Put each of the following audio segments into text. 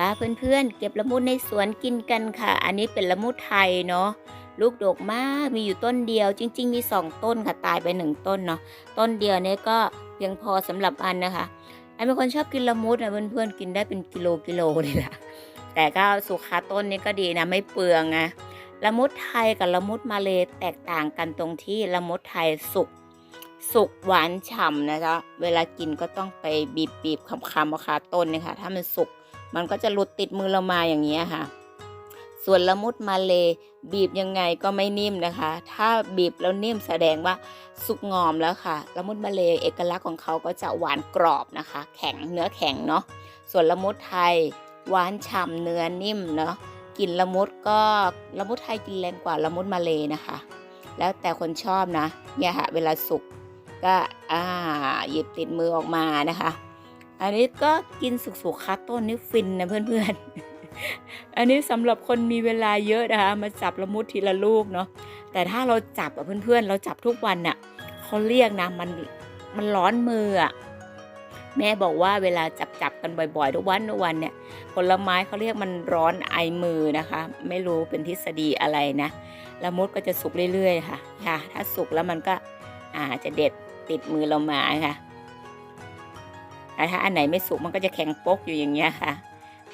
ป้าเพื่อนๆ เก็บละมุดในสวนกินกันค่ะ อันนี้เป็นละมุดไทยเนาะลูกดกมากมีอยู่ต้นเดียว จริง ๆ มีสองต้นค่ะตายไปหนึ่งต้นเนาะต้นเดียวเนี่ยก็เพียงพอสำหรับอันนะคะอันเป็นคนชอบกินละมุดนะเพื่อนๆกินได้เป็นกิโลกิโลเลยล่ะแต่ก็สุขาต้นนี้ก็ดีนะไม่เปลืองไงละมุดไทยกับละมุดมาเลยแตกต่างกันตรงที่ละมุดไทยสุกสุกหวานฉ่ำนะจ๊ะเวลากินก็ต้องไปบีบบีบคำคำเอาคาต้นนี่ยค่ะถ้ามันสุก มันก็จะหลุดติดมือเรามาอย่างนี้ยค่ะ ส่วนละมุดมาเลบีบยังไงก็ไม่นิ่มนะคะ ถ้าบีบแล้วนิ่มแสดงว่าสุกงอมแล้วค่ะ ละมุดมาเลเอกลักษณ์ของเขาก็จะหวานกรอบนะคะ แข็งเนื้อแข็งเนาะ ส่วนละมุดไทยหวานฉ่ำเนื้อนิ่มเนาะกินละมุดก็ละมุดไทยกินแรงกว่าละมุดมาเลนะคะ แล้วแต่คนชอบนะเนี่ยค่ะเวลาสุกก็อ่าหยิบติดมือออกมานะคะ อันนี้ก็กินสุกๆคาต้นนี่ฟินนะเพื่อนๆ อันนี้สำหรับคนมีเวลาเยอะนะคะมาจับละมุดทีละลูกเนาะ แต่ถ้าเราจับอะเพื่อนๆ เราจับทุกวันน่ะเขาเรียกนะมันมันร้อนมืออะแม่บอกว่าเวลาจับจับกันบ่อยๆ ทุกวันทุกวันเนี่ยผลไม้เขาเรียกมันร้อนไอมือนะคะ ไม่รู้เป็นทฤษฎีอะไรนะละมุดก็จะสุกเรื่อยๆค่ะ ค่ะ ถ้าสุกแล้วมันก็อาจะเด็ดติดมือเรามาค่ะ แต่ถ้าอันไหนไม่สุกมันก็จะแข็งโปกอยู่อย่างเงี้ยค่ะ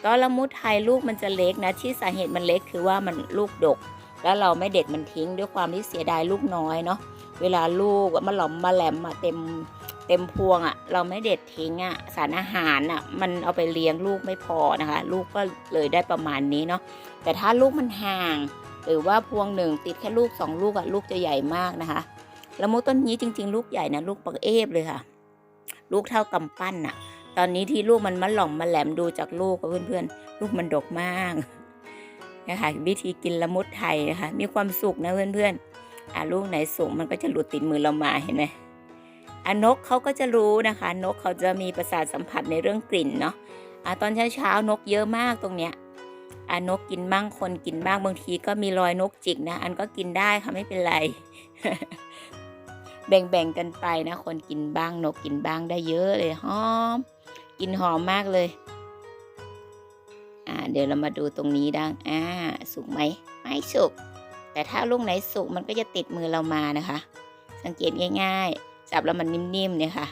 ก็ละมุดไทยลูกมันจะเล็กนะ ที่สาเหตุมันเล็กคือว่ามันลูกดก แล้วเราไม่เด็ดมันทิ้งด้วยความที่เสียดายลูกน้อยเนาะเวลาลูกมาหลอมมาแหลมมาเต็มเต็มพวงอะ่ะ เราไม่เด็ดทิ้งอะ่ะสารอาหารอะ่ะ มันเอาไปเลี้ยงลูกไม่พอนะคะ ลูกก็เลยได้ประมาณนี้เนาะแต่ถ้าลูกมันห่าง หรือว่าพวงหนึ่งติดแค่ลูกสองลูกอะ่ะลูกจะใหญ่มากนะคะละมุดต้นนี้จริง ๆ ลูกใหญ่นะลูกปักเอฟเลยค่ะ ลูกเท่ากำปั้นน่ะตอนนี้ที่ลูกมันมาหล่อมมาแหลมดูจากลูกเพื่อนๆ ลูกมันดกมากนะคะวิธีกินละมุดไทยนะคะมีความสุขนะเพื่อนๆอ่าลูกไหนสุกมันก็จะหลุดติดมือเรามาเห็นไหมอ่านกเขาก็จะรู้นะคะ นกเขาจะมีประสาทสัมผัสในเรื่องกลิ่นเนาะอ่าตอนเช้าๆนกเยอะมากตรงเนี้ยอ่านกกินบ้างคนกินบ้างบางทีก็มีรอยนกจิกนะ อันก็กินได้ค่ะไม่เป็นไร แบ่งๆกันไปนะ คนกินบ้างนกกินบ้างได้เยอะเลยหอม กินหอมมากเลย อ่า เดี๋ยวเรามาดูตรงนี้ดังอ่า สุกไหมไม่สุก แต่ถ้าลูกไหนสุกมันก็จะติดมือเรามานะคะ สังเกตง่าย ๆ จับแล้วมันนิ่มๆเนี่ยค่ะ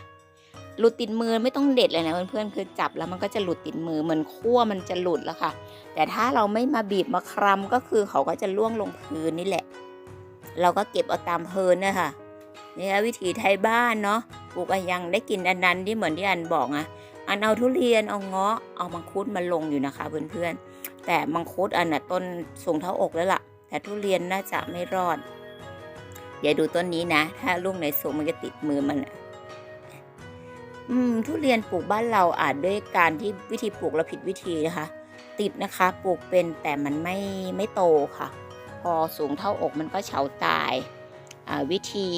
หลุดติดมือไม่ต้องเด็ดเลยนะเพื่อนๆคือจับแล้วมันก็จะหลุดติดมือเหมือนขั้วมันจะหลุดแล้วค่ะ แต่ถ้าเราไม่มาบีบมาคลำก็คือเขาก็จะล่วงลงพื้นนี่แหละ เราก็เก็บเอาตามเพลินนะคะ นี่วิถีไทยบ้านเนาะปลูกอะยังได้กินอันนั้นที่เหมือนที่อันบอกอะอันเอาทุเรียนเอาเงาะเอามังคุดมาลงอยู่นะคะเพื่อนๆแต่มังคุดอันน่ะต้นสูงเท่าอกแล้วล่ะ แต่ทุเรียนน่าจะไม่รอดอย่าดูต้นนี้นะ ถ้าลูกไหนสูงมันจะติดมือมันอืมทุเรียนปลูกบ้านเราอาจด้วยการที่วิธีปลูกเราผิดวิธีนะคะ ติดนะคะปลูกเป็นแต่มันไม่ไม่โตค่ะ พอสูงเท่าอกมันก็เฉาตาย วิธี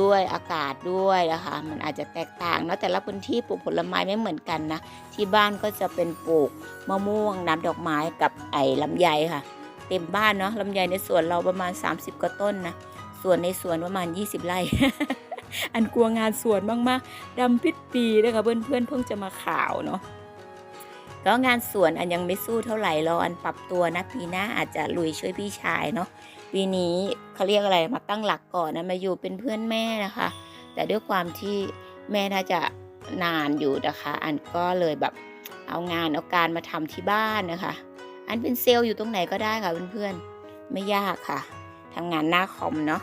ด้วยอากาศด้วยนะคะมันอาจจะแตกต่างเนาะแต่ละพื้นที่ปลูกผลไม้ไม่เหมือนกันนะที่บ้านก็จะเป็นปลูกมะม่วงน้ำดอกไม้กับไอ้ลำไยค่ะ เต็มบ้านเนาะลำไยในสวนเราประมาณ 30กว่าต้นนะส่วนในสวนประมาณ 20 ไร่ อันกลัวงานสวนมากๆดำพิษปีนะคะเพื่อนๆเพิ่งจะมาข่าวเนาะก็งานสวนอันยังไม่สู้เท่าไหร่รออันปรับตัวนะปีหน้าอาจจะลุยช่วยพี่ชายเนาะ ปีนี้เขาเรียกอะไรมาตั้งหลักก่อนนะมาอยู่เป็นเพื่อนแม่นะคะ แต่ด้วยความที่แม่น่าจะนานอยู่นะคะ อันก็เลยแบบเอางานเอาการมาทำที่บ้านนะคะ อันเป็นเซลล์อยู่ตรงไหนก็ได้ค่ะเพื่อนๆไม่ยากค่ะทำงานหน้าคอมเนาะ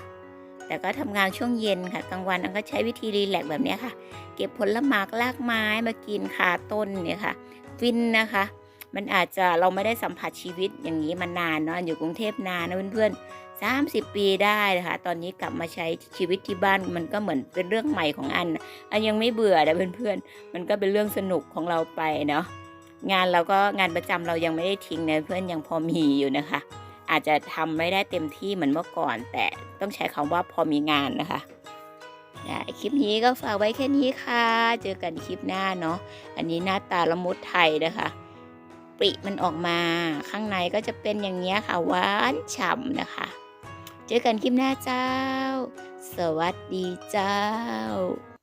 แต่ก็ทำงานช่วงเย็นค่ะกลางวันอันก็ใช้วิธีรีแลกแบบนี้ค่ะ เก็บผลไม้รากไม้มากินคาต้นเนี่ยค่ะ ฟินนะคะ มันอาจจะเราไม่ได้สัมผัสชีวิตอย่างนี้มานานเนาะอยู่กรุงเทพนานนะเพื่อนๆสามสิบปีได้นะคะตอนนี้กลับมาใช้ชีวิตที่บ้านมันก็เหมือนเป็นเรื่องใหม่ของอันอันยังไม่เบื่อนะเพื่อนๆมันก็เป็นเรื่องสนุกของเราไปเนาะงานเราก็งานประจำเรายังไม่ได้ทิ้งนะเพื่อนยังพอมีอยู่นะคะ อาจจะทำไม่ได้เต็มที่เหมือนเมื่อก่อน แต่ต้องใช้คำว่าพอมีงานนะคะคลิปนี้ก็ฝากไว้แค่นี้ค่ะ เจอกันคลิปหน้าเนาะอันนี้หน้าตาละมุดไทยนะคะ ปริมันออกมา ข้างในก็จะเป็นอย่างนี้ค่ะหวานฉ่ำนะคะ เจอกันคลิปหน้าเจ้า สวัสดีเจ้า